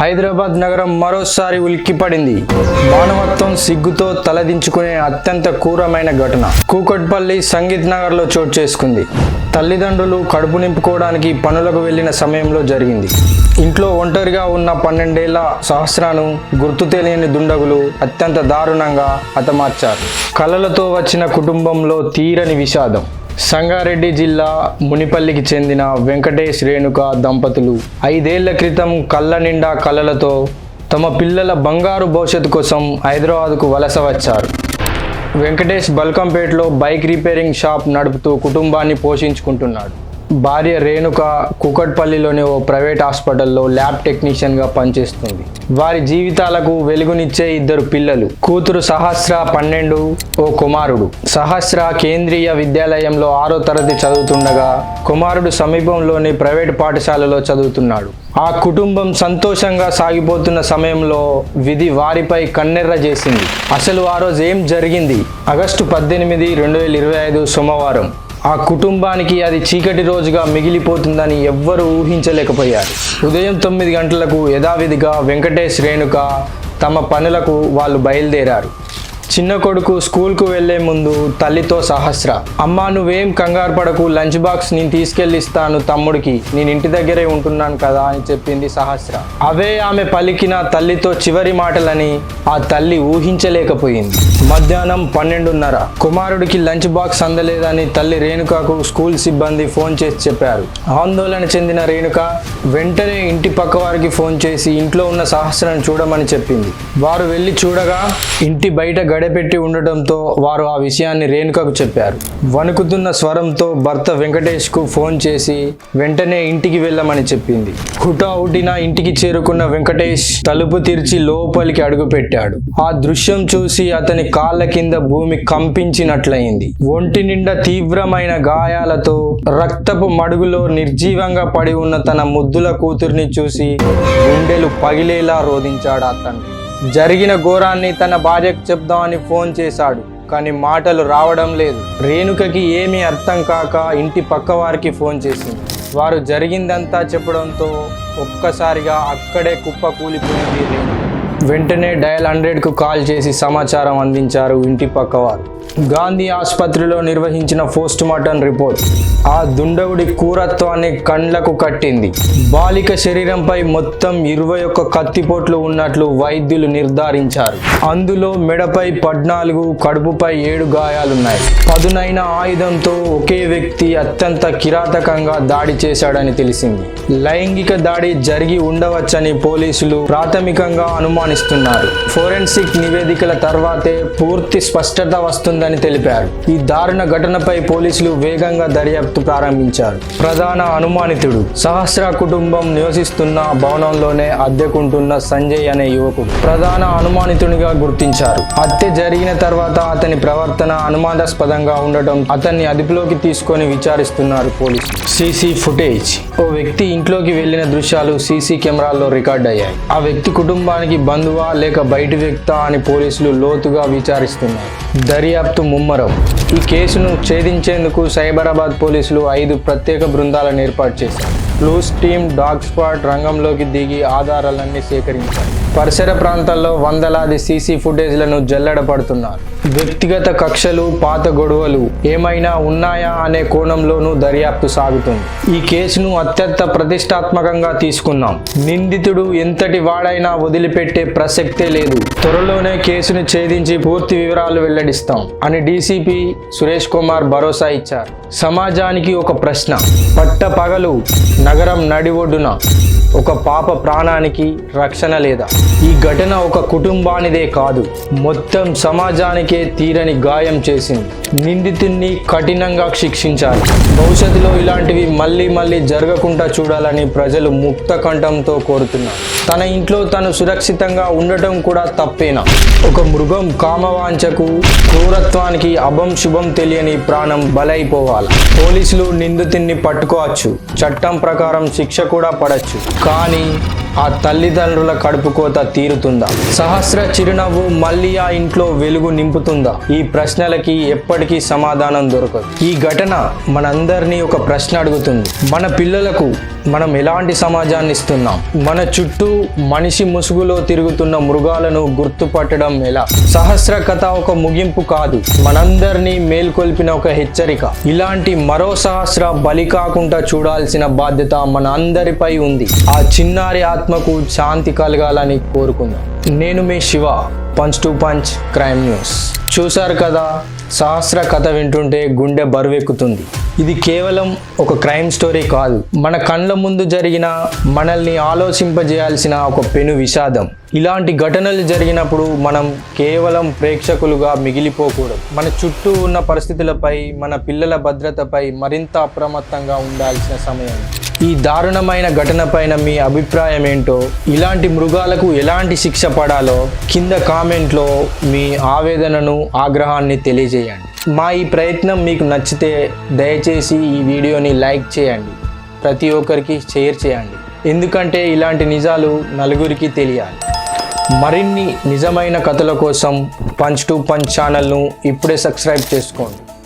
హైదరాబాద్ నగరం మరోసారి ఉలిక్కిపడింది. మానవత్వం సిగ్గుతో తలదించుకునే అత్యంత క్రూరమైన ఘటన. కూకట్పల్లి సంగీత్ నగర్లో చోటు చేసుకుంది. తల్లిదండ్రులు కడుపు నింపుకోవడానికి పనులకు వెళ్ళిన సమయంలో జరిగింది. ఇంట్లో ఒంటరిగా ఉన్న పన్నెండేళ్ళ సహస్రాను గుర్తు తెలియని దుండగులు అత్యంత దారుణంగా హతమార్చారు. కళలతో వచ్చిన కుటుంబంలో తీరని విషాదం. సంగారెడ్డి జిల్లా మునిపల్లికి చెందిన వెంకటేష్ రేణుక దంపతులు ఐదేళ్ళ క్రితం కళ్ళ నిండా కళలతో తమ పిల్లల బంగారు భవిష్యత్తు కోసం హైదరాబాద్కు వలస వచ్చారు. వెంకటేష్ బల్కంపేటలో బైక్ రిపేరింగ్ షాప్ నడుపుతూ కుటుంబాన్ని పోషించుకుంటున్నాడు. భార్య రేణుక కుకట్పల్లిలోని ఓ ప్రైవేట్ హాస్పిటల్లో ల్యాబ్ టెక్నీషియన్గా పనిచేస్తుంది. వారి జీవితాలకు వెలుగునిచ్చే ఇద్దరు పిల్లలు. కూతురు సహస్ర పన్నెండు ఓ కుమారుడు. సహస్ర కేంద్రీయ విద్యాలయంలో ఆరో తరగతి చదువుతుండగా కుమారుడు సమీపంలోని ప్రైవేట్ పాఠశాలలో చదువుతున్నాడు. ఆ కుటుంబం సంతోషంగా సాగిపోతున్న సమయంలో విధి వారిపై కన్నెర్ర చేసింది. అసలు ఆ రోజు ఏం జరిగింది? ఆగస్టు పద్దెనిమిది రెండు వేల ఇరవై ఐదు సోమవారం. ఆ కుటుంబానికి అది చీకటి రోజుగా మిగిలిపోతుందని ఎవ్వరూ ఊహించలేకపోయారు. ఉదయం తొమ్మిది గంటలకు యథావిధిగా వెంకటేష్ రేణుక తమ పనులకు వాళ్ళు బయలుదేరారు. చిన్న కొడుకు స్కూల్కు వెళ్ళే ముందు తల్లితో సహస్ర. అమ్మా నువ్వేం కంగారు పడకు లంచ్ బాక్స్ నేను తీసుకెళ్ళిస్తాను తమ్ముడికి నేను ఇంటి దగ్గరే ఉంటున్నాను కదా అని చెప్పింది సహస్ర. అవే ఆమె పలికిన తల్లితో చివరి మాటలని ఆ తల్లి ఊహించలేకపోయింది. మధ్యాహ్నం పన్నెండున్నర. కుమారుడికి లంచ్ బాక్స్ అందలేదని తల్లి రేణుకకు స్కూల్ సిబ్బంది ఫోన్ చేసి చెప్పారు. ఆందోళన చెందిన రేణుక వెంటనే ఇంటి పక్క వారికి ఫోన్ చేసి ఇంట్లో ఉన్న సహస్రాన్ని చూడమని చెప్పింది. వారు వెళ్ళి చూడగా ఇంటి బయట గడపెట్టి ఉండటంతో వారు ఆ విషయాన్ని రేణుకకు చెప్పారు. వణుకుతున్న స్వరంతో భర్త వెంకటేష్కు ఫోన్ చేసి వెంటనే ఇంటికి వెళ్ళమని చెప్పింది. హుటాహుటిన ఇంటికి చేరుకున్న వెంకటేష్ తలుపు తెరిచి లోపలికి అడుగుపెట్టాడు ఆ దృశ్యం చూసి అతని కాళ్ళ కింద భూమి కంపించినట్లయింది. ఒంటి నిండా తీవ్రమైన గాయాలతో రక్తపు మడుగులో నిర్జీవంగా పడి ఉన్న తన ముద్దు ముద్దుల కూతుర్ని చూసి గుండెలు పగిలేలా రోధించాడు అతను జరిగిన ఘోరాన్ని తన భార్యకు చెప్దామని ఫోన్ చేశాడు కానీ మాటలు రావడం లేదు. రేణుకకి ఏమీ అర్థం కాక ఇంటి పక్క వారికి ఫోన్ చేసింది. వారు జరిగిందంతా చెప్పడంతో ఒక్కసారిగా అక్కడే కుప్ప కూలిపోయింది రేణుక. వెంటనే డయల్ హండ్రెడ్కు కాల్ చేసి సమాచారం అందించారు ఇంటి పక్కవారు గాంధీ ఆసుపత్రిలో నిర్వహించిన పోస్ట్ మార్టం రిపోర్ట్. ఆ దుండగుడి కూరత్వాన్ని కండ్లకు కట్టింది. బాలిక శరీరంపై మొత్తం ఇరవై ఒక్క కత్తిపోట్లు ఉన్నట్లు వైద్యులు నిర్ధారించారు. అందులో మెడపై పద్నాలుగు కడుపుపై ఏడు గాయాలున్నాయి. పదునైన ఆయుధంతో ఒకే వ్యక్తి అత్యంత కిరాతకంగా దాడి చేశాడని తెలిసింది. లైంగిక దాడి జరిగి ఉండవచ్చని పోలీసులు ప్రాథమికంగా అనుమానం ఆహ్వానిస్తున్నారు ఫోరెన్సిక్ నివేదికల తర్వాతే పూర్తి స్పష్టత వస్తుందని తెలిపారు. ఈ దారుణ ఘటనపై పోలీసులు వేగంగా దర్యాప్తు ప్రారంభించారు. ప్రధాన అనుమానితుడు సహస్ర కుటుంబం నివసిస్తున్న భవనంలోనే అద్దెకుంటున్న సంజయ్ అనే యువకుడు ప్రధాన అనుమానితునిగా గుర్తించారు. హత్య జరిగిన తర్వాత అతని ప్రవర్తన అనుమానాస్పదంగా ఉండటం అతన్ని అదుపులోకి తీసుకొని విచారిస్తున్నారు పోలీసులు. సీసీ ఫుటేజ్ ఓ వ్యక్తి ఇంట్లోకి వెళ్ళిన దృశ్యాలు సీసీ కెమెరాల్లో రికార్డ్ అయ్యాయి. ఆ వ్యక్తి కుటుంబానికి బంధువా లేక బయటి వ్యక్తా అని పోలీసులు లోతుగా విచారిస్తున్నారు. దర్యాప్తు ముమ్మరం. ఈ కేసును ఛేదించేందుకు సైబరాబాద్ పోలీసులు ఐదు ప్రత్యేక బృందాలను ఏర్పాటు చేశారు. క్లూస్ టీమ్ డాగ్ స్క్వాడ్ రంగంలోకి దిగి ఆధారాలన్నీ సేకరించారు. పరిసర ప్రాంతాల్లో వందలాది సీసీ ఫుటేజ్లను జల్లెడ పడుతున్నారు వ్యక్తిగత కక్షలు పాత గొడవలు ఏమైనా ఉన్నాయా అనే కోణంలోనూ దర్యాప్తు సాగుతుంది. ఈ కేసును అత్యంత ప్రతిష్టాత్మకంగా తీసుకున్నాం. నిందితుడు ఎంతటి వాడైనా వదిలిపెట్టే ప్రసక్తే లేదు. త్వరలోనే కేసును ఛేదించి పూర్తి వివరాలు వెల్లడిస్తాం అని డీసీపీ సురేష్ కుమార్ భరోసా ఇచ్చారు. సమాజానికి ఒక ప్రశ్న. పట్ట పగలు నగరం నడి ఒడ్డున ఒక పాప ప్రాణానికి రక్షణ లేదా? ఈ ఘటన ఒక కుటుంబానిదే కాదు మొత్తం సమాజానికే తీరని గాయం చేసింది. నిందితుణ్ణి కఠినంగా శిక్షించాలి. భవిష్యత్తులో ఇలాంటివి మళ్ళీ మళ్ళీ జరగకుండా చూడాలని ప్రజలు ముక్త కంఠంతో కోరుతున్నారు. తన ఇంట్లో తను సురక్షితంగా ఉండటం కూడా తప్పేనా? ఒక మృగం కామవాంచకు క్రూరత్వానికి అభం శుభం తెలియని ప్రాణం బలైపోవాలి? పోలీసులు నిందితుణ్ణి పట్టుకోవచ్చు. చట్టం ప్రకారం శిక్ష కూడా పడచ్చు కానీ ఆ తల్లిదండ్రుల కడుపు కోత తీరుతుందా? సహస్ర చిరునవ్వు మళ్ళీ ఆ ఇంట్లో వెలుగు నింపుతుందా? ఈ ప్రశ్నలకి ఎప్పటికీ సమాధానం దొరకదు. ఈ ఘటన మనందరినీ ఒక ప్రశ్న అడుగుతుంది. మన పిల్లలకు మనం ఎలాంటి సమాజాన్ని ఇస్తున్నాం? మన చుట్టూ మనిషి ముసుగులో తిరుగుతున్న మృగాలను గుర్తుపట్టడం ఎలా? సహస్ర కథ ఒక ముగింపు కాదు. మనందరినీ మేల్కొల్పిన ఒక హెచ్చరిక. ఇలాంటి మరో సహస్ర బలి కాకుండా చూడాల్సిన బాధ్యత మన అందరిపై ఉంది. ఆ చిన్నారి ఆత్మకు శాంతి కలగాలని కోరుకుందాం. నేను మీ Shiva punch to punch crime news. చూశారు కదా సహస్ర కథ వింటుంటే గుండె బరువెక్కుతుంది. ఇది కేవలం ఒక క్రైమ్ స్టోరీ కాదు. మన కళ్ళ ముందు జరిగిన మనల్ని ఆలోచింపజేయాల్సిన ఒక పెను విషాదం. ఇలాంటి ఘటనలు జరిగినప్పుడు మనం కేవలం ప్రేక్షకులుగా మిగిలిపోకూడదు. మన చుట్టూ ఉన్న పరిస్థితులపై మన పిల్లల భద్రతపై మరింత అప్రమత్తంగా ఉండాల్సిన సమయం. ఈ దారుణమైన ఘటన పైన మీ అభిప్రాయం ఏంటో ఇలాంటి మృగాలకు ఎలాంటి శిక్ష పడాలో కింద కామెంట్లో మీ ఆవేదనను ఆగ్రహాన్ని తెలియజేయండి. మా ఈ ప్రయత్నం మీకు నచ్చితే దయచేసి ఈ వీడియోని లైక్ చేయండి. ప్రతి ఒక్కరికి షేర్ చేయండి. ఎందుకంటే ఇలాంటి నిజాలు నలుగురికి తెలియాలి. మరిన్ని నిజమైన కథల కోసం పంచ్ టు పంచ్ ఛానల్ను ఇప్పుడే సబ్స్క్రైబ్ చేసుకోండి.